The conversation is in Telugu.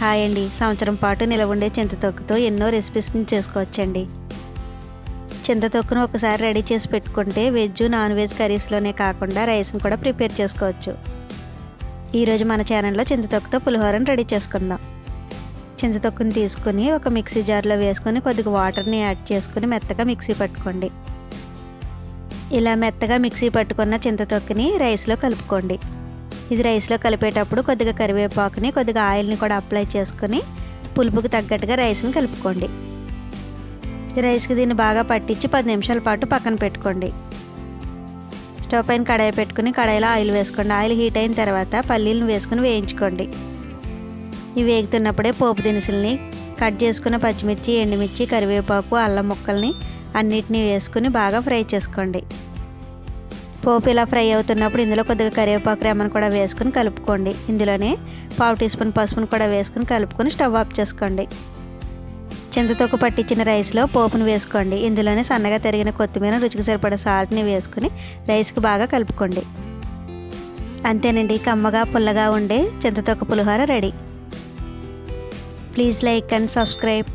హాయ్ అండి. సంవత్సరం పాటు నిలవుండే చింతతొక్కుతో ఎన్నో రెసిపీస్ని చేసుకోవచ్చండి. చింతతొక్కును ఒకసారి రెడీ చేసి పెట్టుకుంటే వెజ్ నాన్ వెజ్ కర్రీస్లోనే కాకుండా రైస్ని కూడా ప్రిపేర్ చేసుకోవచ్చు. ఈరోజు మన ఛానల్లో చింతతొక్కుతో పులిహోరను రెడీ చేసుకుందాం. చింతతొక్కుని తీసుకుని ఒక మిక్సీ జార్లో వేసుకొని కొద్దిగా వాటర్ని యాడ్ చేసుకుని మెత్తగా మిక్సీ పట్టుకోండి. ఇలా మెత్తగా మిక్సీ పట్టుకున్న చింతతొక్కుని రైస్లో కలుపుకోండి. ఇది రైస్లో కలిపేటప్పుడు కొద్దిగా కరివేపాకుని కొద్దిగా ఆయిల్ని కూడా అప్లై చేసుకుని పులుపుకి తగ్గట్టుగా రైస్ని కలుపుకోండి. రైస్కి దీన్ని బాగా పట్టించి పది నిమిషాల పాటు పక్కన పెట్టుకోండి. స్టవ్ పైన కడాయి పెట్టుకుని కడాయిలో ఆయిల్ వేసుకోండి. ఆయిల్ హీట్ అయిన తర్వాత పల్లీలను వేసుకుని వేయించుకోండి. ఇవి వేగుతున్నప్పుడే పోపు దినుసుల్ని కట్ చేసుకున్న పచ్చిమిర్చి ఎండుమిర్చి కరివేపాకు అల్లం ముక్కల్ని అన్నిటినీ వేసుకుని బాగా ఫ్రై చేసుకోండి. పోపు ఇలా ఫ్రై అవుతున్నప్పుడు ఇందులో కొద్దిగా కరివేపాకు రెమ్మను కూడా వేసుకుని కలుపుకోండి. ఇందులోనే పావు టీ స్పూన్ పసుపును కూడా వేసుకుని కలుపుకొని స్టవ్ ఆఫ్ చేసుకోండి. చింతతొక్కు పట్టించిన రైస్లో పోపును వేసుకోండి. ఇందులోనే సన్నగా తరిగిన కొత్తిమీర రుచికి సరిపడే సాల్ట్ని వేసుకుని రైస్కి బాగా కలుపుకోండి. అంతేనండి కమ్మగా పుల్లగా ఉండే చింతతోక pulihora ready. Please like and subscribe.